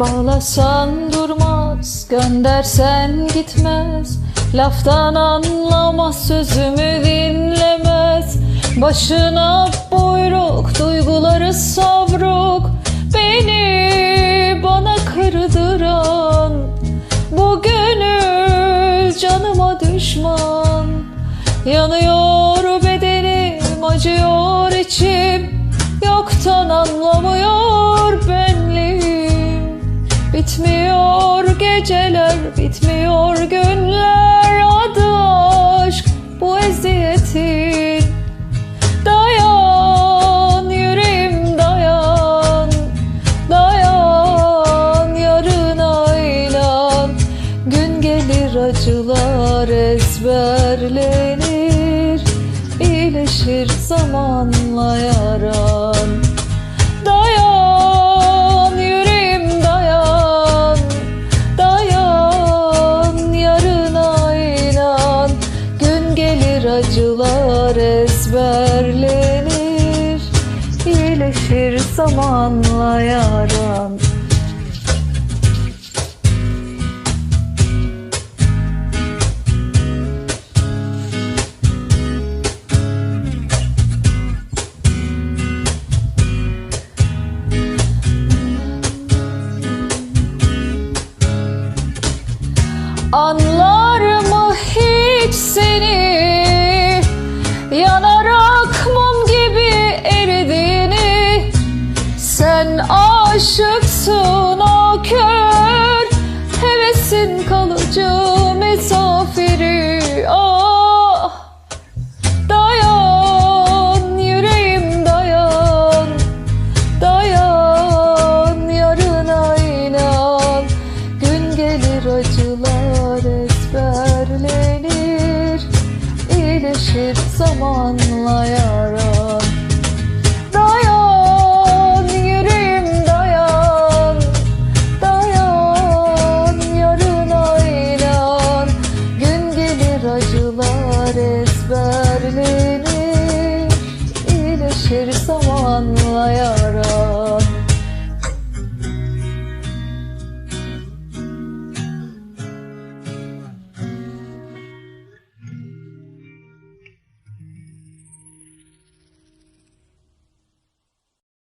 Bağlasan durmaz, göndersen gitmez. Laftan anlamaz, sözümü dinlemez. Başına buyruk, duyguları savruk. Beni bana kırdıran Bu gönül canıma düşman. Yanıyor bedenim, acıyor içim. Yoktan anlamıyor Bitmiyor geceler, bitmiyor günler. Adı aşk bu eziyetin. Dayan yüreğim dayan. Dayan yarına inan. Gün gelir acılar ezberlenir. İyileşir zamanla yaran acılar ezberlenir. İyileşir zamanla yaran. Anlar acılar ezberlenir iyileşir zamanla yaran Dayan yüreğim dayan Dayan yarına inan. Gün gelir acılar ezberlenir iyileşir zamanla yaran